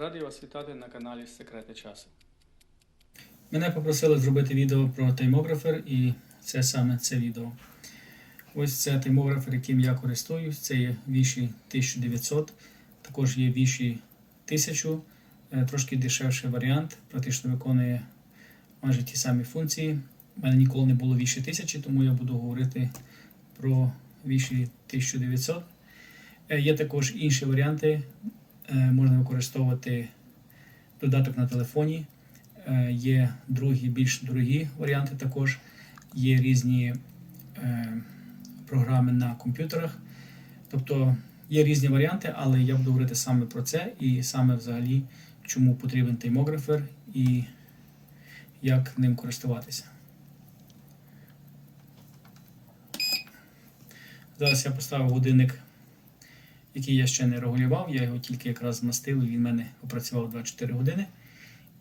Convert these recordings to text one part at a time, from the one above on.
Радий вас вітати на каналі Секрети часу. Мене попросили зробити відео про таймографер, і це саме це відео. Ось це таймографер, яким я користуюсь. Це є Віші 1900, також є Віші 1000, е, трошки дешевший варіант, практично виконує майже ті самі функції. У мене ніколи не було Віші 1000, тому я буду говорити про Віші 1900. Е, Є також інші варіанти. Е, Можна використовувати додаток на телефоні. Е, Є другі, більш дорогі варіанти також. Є різні е, програми на комп'ютерах. Тобто є різні варіанти, але я буду говорити саме про це і саме взагалі, чому потрібен таймографер і як ним користуватися. Зараз я поставив годинник, який я ще не регулював. Я його тільки якраз змастив, він в мене попрацював 24 години.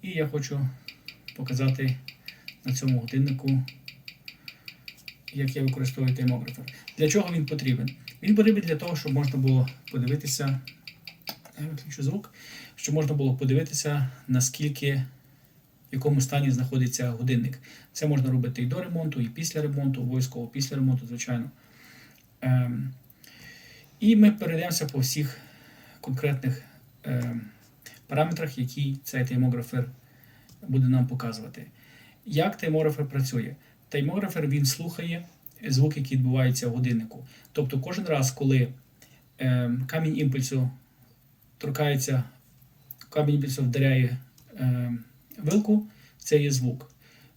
І я хочу показати на цьому годиннику, як я використовую таймографер. Для чого він потрібен? Він потрібен для того, щоб можна було подивитися, я виключу звук, щоб можна було подивитися, наскільки в якому стані знаходиться годинник. Це можна робити і до ремонту, і після ремонту, обов'язково після ремонту, звичайно. Ем, і ми перейдемося по всіх конкретних ем, параметрах, які цей таймографер буде нам показувати. Як таймографер працює? Таймографер він слухає звук, який відбувається в годиннику. Тобто кожен раз, коли е, камінь імпульсу торкається, камінь імпульсу вдаряє е, вилку, це є звук.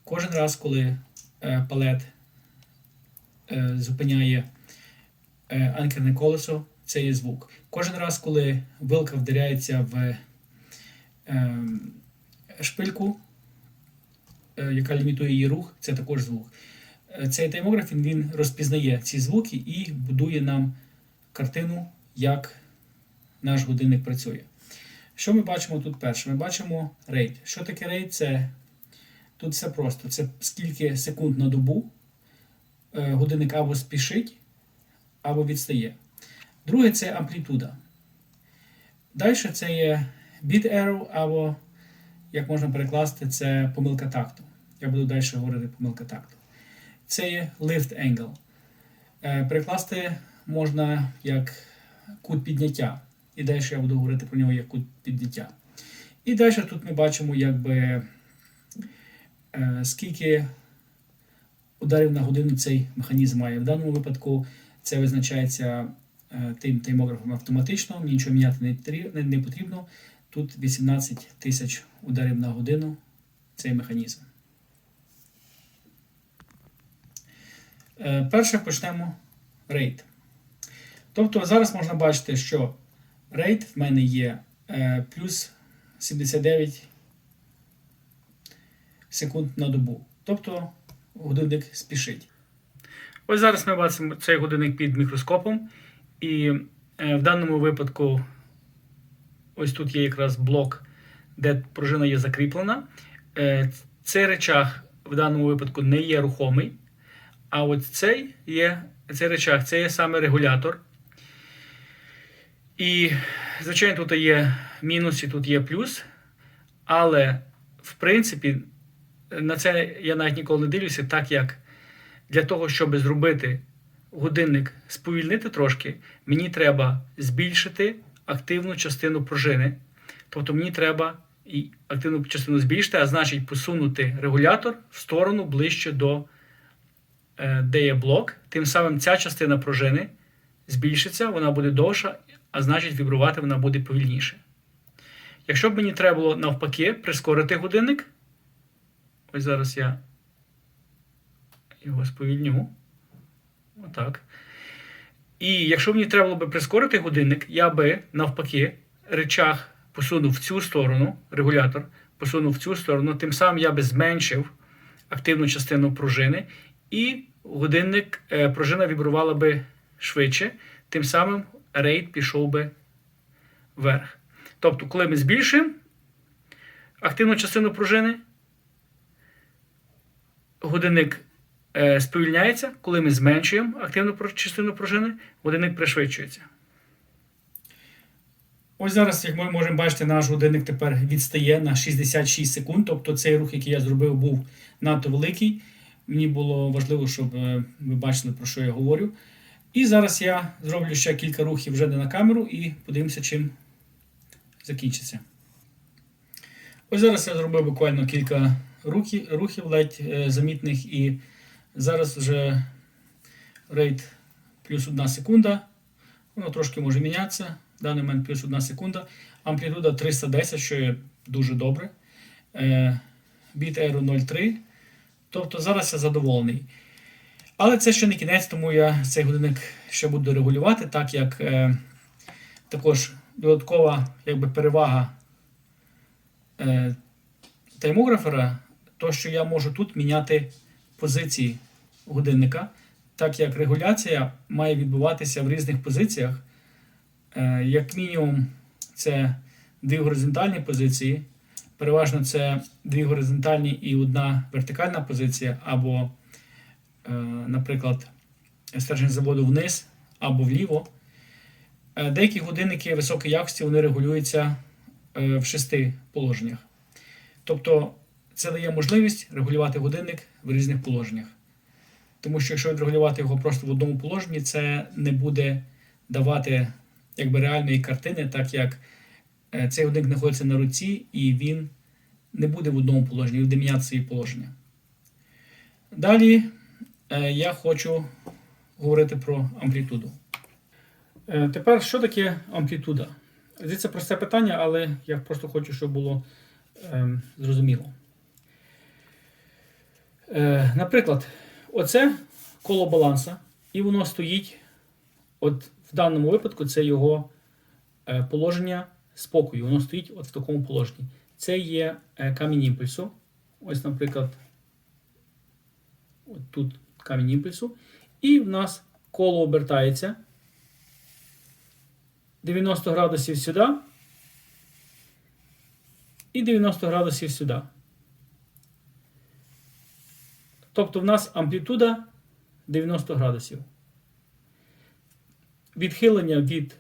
Кожен раз, коли е, палет е, зупиняє е, анкерне колесо, це є звук. Кожен раз, коли вилка вдаряється в е, шпильку, е, яка лімітує її рух, це також звук. Е, Цей таймограф він, він розпізнає ці звуки і будує нам картину, як наш годинник працює. Що ми бачимо тут перше? Ми бачимо рейд. Що таке рейд? Це тут все просто. Це скільки секунд на добу е, годинник або спішить, або відстає. Друге це амплітуда. Далі це є beat error, або, як можна перекласти, це помилка такту. Я буду далі говорити помилка такту. Це є lift angle. Е, Перекласти можна як кут підняття. І далі я буду говорити про нього як кут підняття. І далі тут ми бачимо, якби, е, скільки ударів на годину цей механізм має. В даному випадку це визначається е, тим таймографом автоматично, нічого міняти не, потрібно. Тут 18 тисяч ударів на годину цей механізм. Е, Перше почнемо рейд. Тобто зараз можна бачити, що рейд в мене є е, плюс 79 секунд на добу. Тобто годинник спішить. Ось зараз ми бачимо цей годинник під мікроскопом, і е, в даному випадку ось тут є якраз блок, де пружина є закріплена. Е, Цей речах в даному випадку не є рухомий. А от цей є цей речах, це є саме регулятор. І, звичайно, тут є мінус і тут є плюс. Але, в принципі, на це я навіть ніколи не дивлюся, так як для того, щоб зробити годинник сповільнити трошки, мені треба збільшити активну частину пружини. Тобто мені треба і активну частину збільшити, а значить посунути регулятор в сторону ближче до е, де є блок. Тим самим ця частина пружини збільшиться, вона буде довша, а значить вібрувати вона буде повільніше. Якщо б мені треба було навпаки прискорити годинник, ось зараз я його сповільню. Отак. І якщо мені треба було би прискорити годинник, я би навпаки речах посунув в цю сторону, регулятор посунув в цю сторону, тим самим я би зменшив активну частину пружини, і годинник е, пружина вібрувала би швидше, тим самим рейд пішов би вверх. Тобто, коли ми збільшуємо активну частину пружини, годинник сповільняється, коли ми зменшуємо активну частину пружини, годинник пришвидшується. Ось зараз, як ми можемо бачити, наш годинник тепер відстає на 66 секунд. Тобто цей рух, який я зробив, був надто великий. Мені було важливо, щоб е, ви бачили, про що я говорю. І зараз я зроблю ще кілька рухів вже не на камеру і подивимося, чим закінчиться. Ось зараз я зробив буквально кілька рухів, рухів ледь е, замітних, і зараз вже рейд плюс 1 секунда. Воно трошки може мінятися. В даний момент плюс 1 секунда. Амплітуда 310, що є дуже добре. Е, Біт Aero 0,3. Тобто зараз я задоволений. Але це ще не кінець, тому я цей годинник ще буду регулювати, так як е, також додаткова якби, перевага е, таймографера, то що я можу тут міняти позиції годинника, так як регуляція має відбуватися в різних позиціях. Е, як мінімум, це дві горизонтальні позиції. Переважно це дві горизонтальні і одна вертикальна позиція, або, е, наприклад, стержень заводу вниз або вліво. Е, Деякі годинники високої якості вони регулюються в шести положеннях. Тобто це дає можливість регулювати годинник в різних положеннях. Тому що якщо відрегулювати його просто в одному положенні, це не буде давати якби, реальної картини, так як е, цей годинник знаходиться на руці і він не буде в одному положенні, він буде міняти свої положення. Далі е, я хочу говорити про амплітуду. Е, Тепер, що таке амплітуда? Це просте питання, але я просто хочу, щоб було е, зрозуміло. Е, наприклад, оце коло баланса, і воно стоїть, от в даному випадку, це його е, положення спокою. Воно стоїть от в такому положенні. Це є е, камінь імпульсу. Ось, наприклад, от тут камінь імпульсу. І в нас коло обертається 90 градусів сюди і 90 градусів сюди. Тобто в нас амплітуда 90 градусів. Відхилення від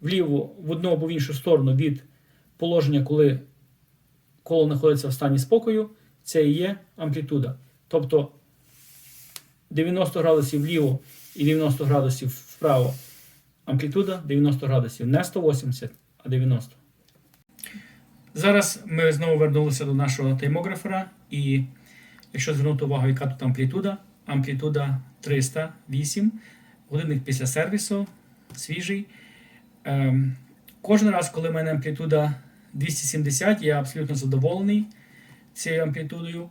вліво в одну або в іншу сторону від положення, коли коло знаходиться в стані спокою, це і є амплітуда. Тобто 90 градусів вліво і 90 градусів вправо. Амплітуда 90 градусів. Не 180, а 90. Зараз ми знову вернулися до нашого таймографера. І якщо звернути увагу, яка тут амплітуда, амплітуда 308, годинник після сервісу, свіжий. Ем, кожен раз, коли в мене амплітуда 270, я абсолютно задоволений цією амплітудою.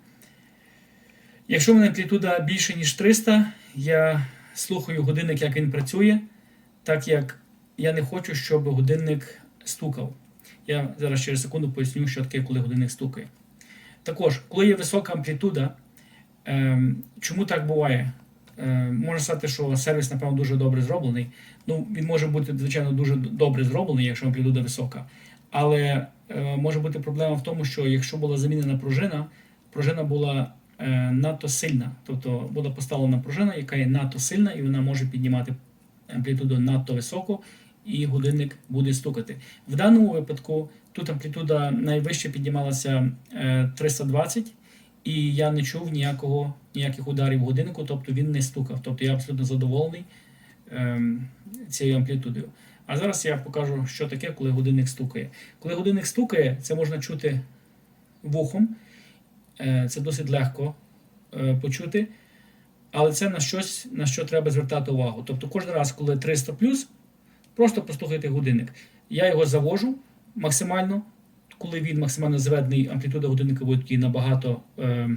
Якщо в мене амплітуда більше, ніж 300, я слухаю годинник, як він працює, так як я не хочу, щоб годинник стукав. Я зараз через секунду поясню, що таке, коли годинник стукає. Також, коли є висока амплітуда, ем, чому так буває? Е, можна сказати, що сервіс, напевно, дуже добре зроблений. Ну, він може бути, звичайно, дуже добре зроблений, якщо амплітуда висока. Але е, може бути проблема в тому, що якщо була замінена пружина, пружина була е, надто сильна. Тобто була поставлена пружина, яка є надто сильна, і вона може піднімати амплітуду надто високо, і годинник буде стукати. В даному випадку тут амплітуда найвище піднімалася е, 320, і я не чув ніякого, ніяких ударів годиннику, тобто він не стукав. Тобто я абсолютно задоволений ем, цією амплітудою. А зараз я покажу, що таке, коли годинник стукає. Коли годинник стукає, це можна чути вухом. Е, Це досить легко е, почути. Але це на щось, на що треба звертати увагу. Тобто кожен раз, коли 300 просто послухайте годинник. Я його завожу максимально. Коли він максимально зведений, амплітуда годинника буде набагато е,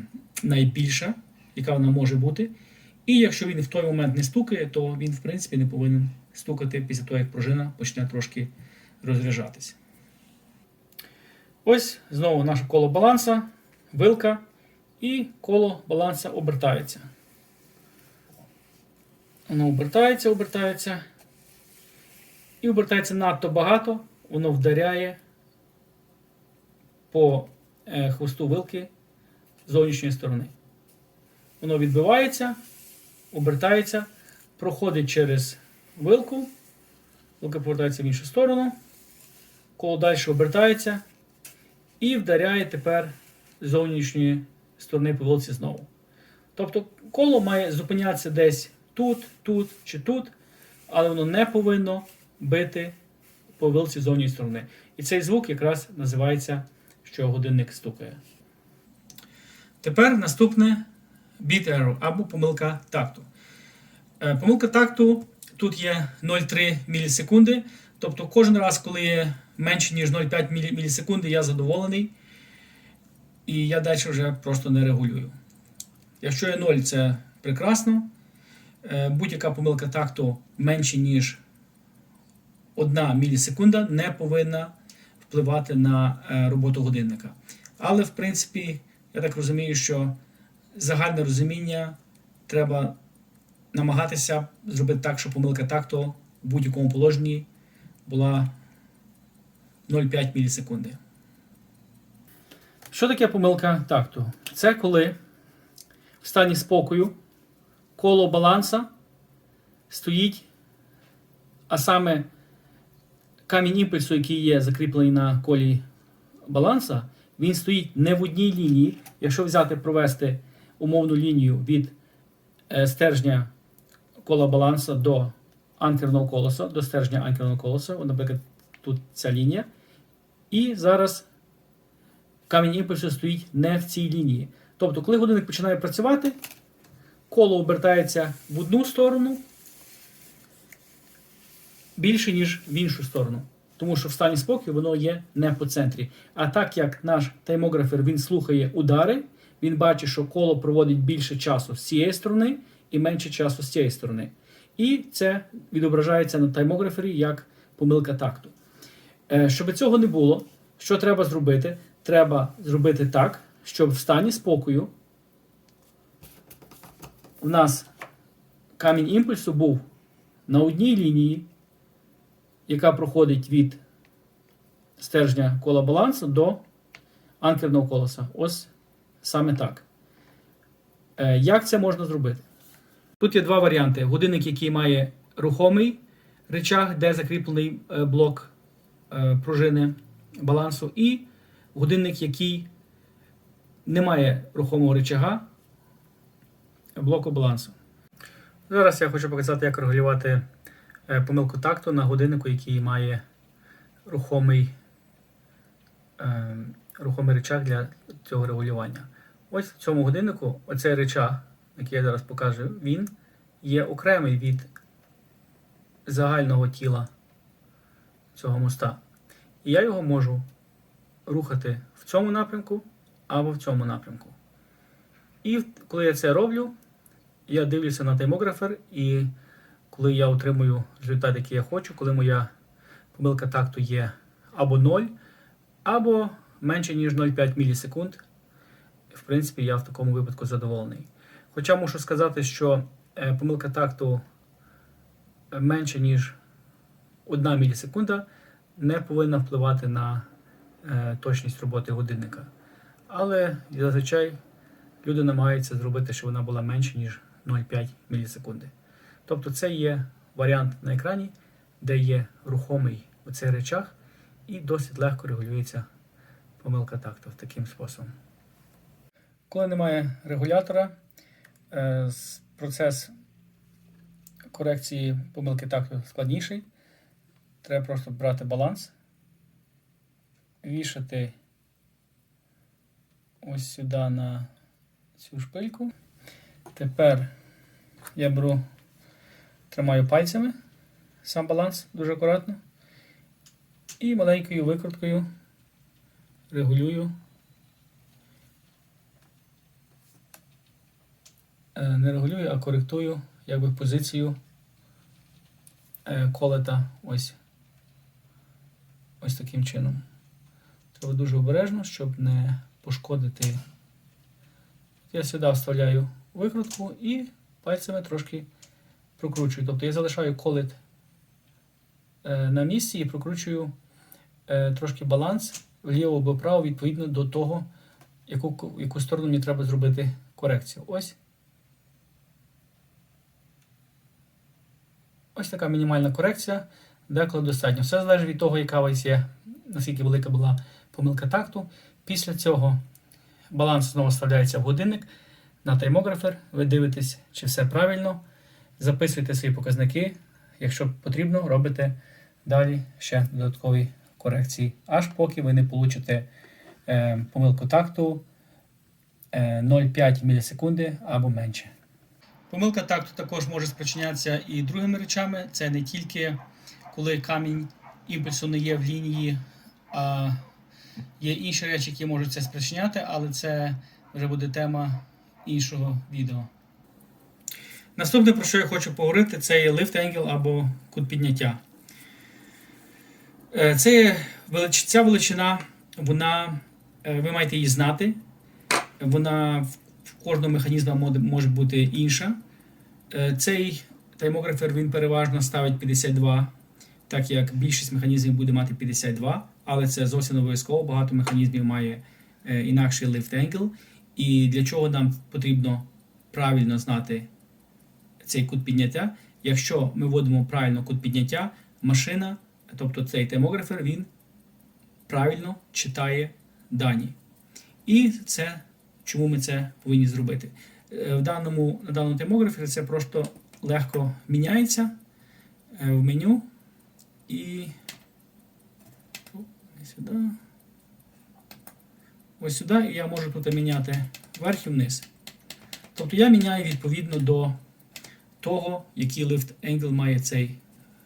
найбільша, яка вона може бути. І якщо він в той момент не стукає, то він, в принципі, не повинен стукати після того, як пружина почне трошки розряджатися. Ось знову наше коло баланса, вилка, і коло баланса обертається. Воно обертається, обертається. І обертається надто багато, воно вдаряє по е, хвосту вилки з зовнішньої сторони. Воно відбивається, обертається, проходить через вилку, вилка повертається в іншу сторону, коло далі обертається і вдаряє тепер з зовнішньої сторони по вилці знову. Тобто коло має зупинятися десь тут, тут чи тут, але воно не повинно бити по вилці з зовнішньої сторони. І цей звук якраз називається, що годинник стукає. Тепер наступне beat error або помилка такту. Е, Помилка такту тут є 0,3 мілісекунди. Тобто кожен раз, коли є менше ніж 0,5 мілі- мілісекунди, я задоволений. І я далі вже просто не регулюю. Якщо є 0, це прекрасно. Е, Будь-яка помилка такту менше, ніж 1 мілісекунда, не повинна впливати на е, роботу годинника. Але, в принципі, я так розумію, що загальне розуміння треба намагатися зробити так, щоб помилка такту в будь-якому положенні була 0,5 мілісекунди. Що таке помилка такту? Це коли в стані спокою коло баланса стоїть, а саме камінь імпульсу, який є закріплений на колі баланса, він стоїть не в одній лінії. Якщо взяти провести умовну лінію від е, стержня кола баланса до анкерного колеса, до стержня анкерного колеса, от, наприклад, тут ця лінія. І зараз камінь імпульсу стоїть не в цій лінії. Тобто, коли годинник починає працювати, коло обертається в одну сторону більше, ніж в іншу сторону. Тому що в стані спокою воно є не по центрі. А так як наш таймографер він слухає удари, він бачить, що коло проводить більше часу з цієї сторони і менше часу з цієї сторони. І це відображається на таймографері як помилка такту. Е, Щоб цього не було, що треба зробити? Треба зробити так, щоб в стані спокою в нас камінь імпульсу був на одній лінії, яка проходить від стержня кола балансу до анкерного колеса. Ось саме так. Е, Як це можна зробити? Тут є два варіанти: годинник, який має рухомий речах, де закріплений е, блок е, пружини балансу, і годинник, який не має рухомого речага блоку балансу. Зараз я хочу показати, як регулювати помилку такту на годиннику, який має рухомий, е, рухомий речах для цього регулювання. Ось в цьому годиннику оцей речах, який я зараз покажу, він є окремий від загального тіла цього моста. І я його можу рухати в цьому напрямку або в цьому напрямку. І коли я це роблю, я дивлюся на таймографер, і коли я отримую результат, який я хочу, коли моя помилка такту є або 0, або менше, ніж 0,5 мілісекунд, в принципі, я в такому випадку задоволений. Хоча мушу сказати, що е, помилка такту е, менше, ніж 1 мілісекунда, не повинна впливати на е, точність роботи годинника. Але зазвичай люди намагаються зробити, щоб вона була менше, ніж 0,5 мілісекунди. Тобто це є варіант на екрані, де є рухомий оцей речах, і досить легко регулюється помилка такту таким способом. Коли немає регулятора, е, процес корекції помилки такту складніший. Треба просто брати баланс, вішати ось сюди на цю шпильку. Тепер я беру, тримаю пальцями сам баланс дуже акуратно. І маленькою викруткою регулюю. Е, Не регулюю, а коректую якби позицію е, колета ось, ось таким чином. Треба дуже обережно, щоб не пошкодити. Я сюди вставляю викрутку і пальцями трошки прокручую. Тобто я залишаю колет е, на місці і прокручую е, трошки баланс вліво або вправо відповідно до того, яку, яку сторону мені треба зробити корекцію. Ось. Ось така мінімальна корекція, деколи достатньо. Все залежить від того, яка у є наскільки велика була помилка такту. Після цього баланс знову вставляється в годинник на таймографер. Ви дивитесь, чи все правильно. Записуйте свої показники. Якщо потрібно, робите далі ще додаткові корекції, аж поки ви не получите е, помилку такту е, 0,5 мілісекунди або менше. Помилка такту також може спричинятися і другими речами. Це не тільки коли камінь імпульсу не є в лінії, а є інші речі, які можуть це спричиняти, але це вже буде тема іншого відео. Наступне, про що я хочу поговорити, це є lift angle або кут підняття. Е, Це ця величина, вона, е, ви маєте її знати. Вона в- кожному механізму може- бути інша. Е, Цей таймографер він переважно ставить 52, так як більшість механізмів буде мати 52, але це зовсім обов'язково. Багато механізмів має інакший lift angle. І для чого нам потрібно правильно знати цей кут підняття? Якщо ми вводимо правильно кут підняття, машина, тобто цей таймографер, він правильно читає дані. І це чому ми це повинні зробити. Е, В даному, на даному таймографі це просто легко міняється е, в меню і сюди. Ось сюди, і я можу тут міняти вверх і вниз. Тобто я міняю відповідно до того, який lift angle має цей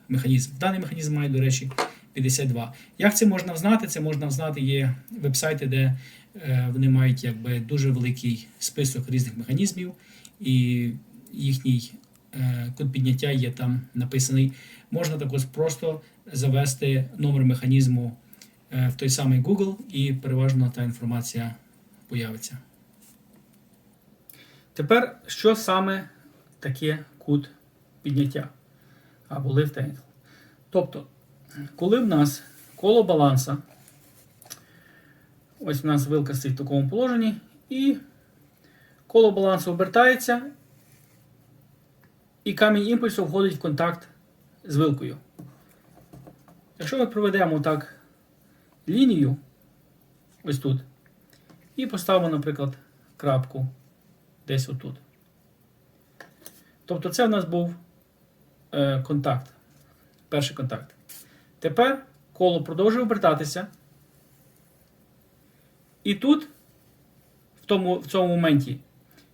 механізм. Даний механізм має, до речі, 52. Як це можна знати? Це можна знати, є вебсайти, де е, вони мають якби дуже великий список різних механізмів, і їхній е, код підняття є там написаний. Можна також просто завести номер механізму е, в той самий Google, і переважно та інформація появиться. Тепер, що саме таке кут підняття або lift angle? Тобто, коли в нас коло баланса, ось в нас вилка стоїть в такому положенні, і коло балансу обертається, і камінь імпульсу входить в контакт з вилкою. Якщо ми проведемо так лінію, ось тут, і поставимо, наприклад, крапку десь отут. Тобто це в нас був е, контакт. Перший контакт. Тепер коло продовжує обертатися. І тут, в, тому, в цьому моменті,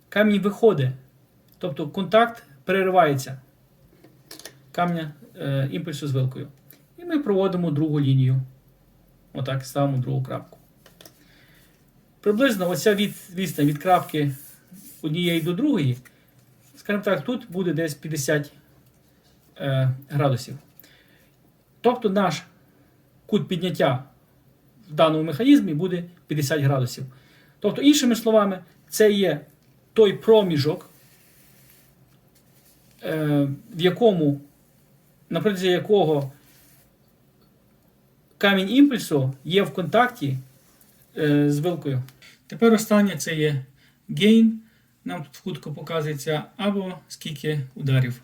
камінь виходить. Тобто контакт переривається камня е, імпульсу з вилкою. І ми проводимо другу лінію. Отак, ставимо другу крапку. Приблизно оця від, відстань від крапки однієї до другої, скажімо так, тут буде десь 50 е, градусів. Тобто наш кут підняття в даному механізмі буде 50 градусів. Тобто, іншими словами, це є той проміжок, е, в якому, на протязі якого камінь імпульсу є в контакті е, з вилкою. Тепер останнє це є гейн. Нам тут хутко показується, або скільки ударів.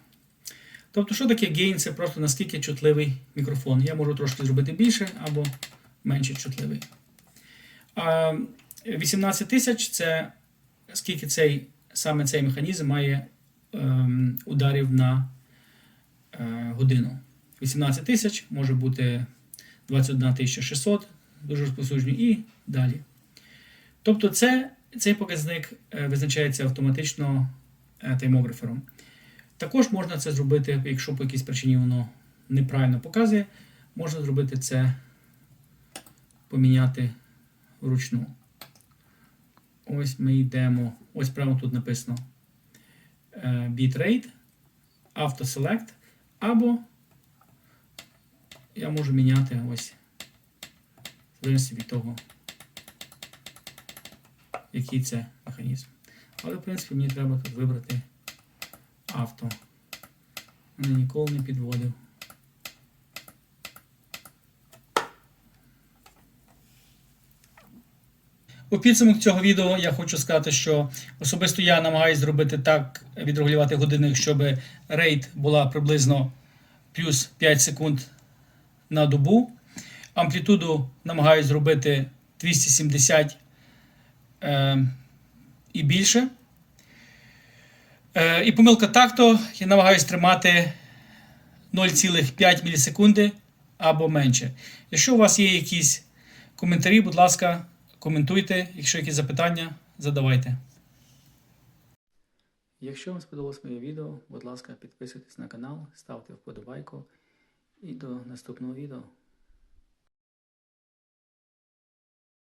Тобто, що таке гейн? Це просто наскільки чутливий мікрофон. Я можу трошки зробити більше або менше чутливий. А 18 тисяч це скільки цей, саме цей механізм має ем, ударів на е, годину. 18 тисяч може бути 21 600, дуже розповсюджені і далі. Тобто, це, цей показник е, визначається автоматично е, таймографером. Також можна це зробити, якщо по якійсь причині воно неправильно показує, можна зробити це, поміняти вручну. Ось ми йдемо, ось прямо тут написано е, Bitrate, Autoselect, або я можу міняти ось в від того, який це механізм. Але, в принципі, мені треба тут вибрати авто. Мене ніколи не підводив. У підсумок цього відео я хочу сказати, що особисто я намагаюся зробити так, відрегулювати годинник, щоб рейд була приблизно плюс 5 секунд на добу. амплітуду намагаюсь зробити 270 е, і більше. Е, і помилка такто я намагаюсь тримати 0,5 мілісекунди або менше. Якщо у вас є якісь коментарі, будь ласка, коментуйте. Якщо якісь запитання, задавайте. Якщо вам сподобалось моє відео, будь ласка, підписуйтесь на канал, ставте вподобайку і до наступного відео.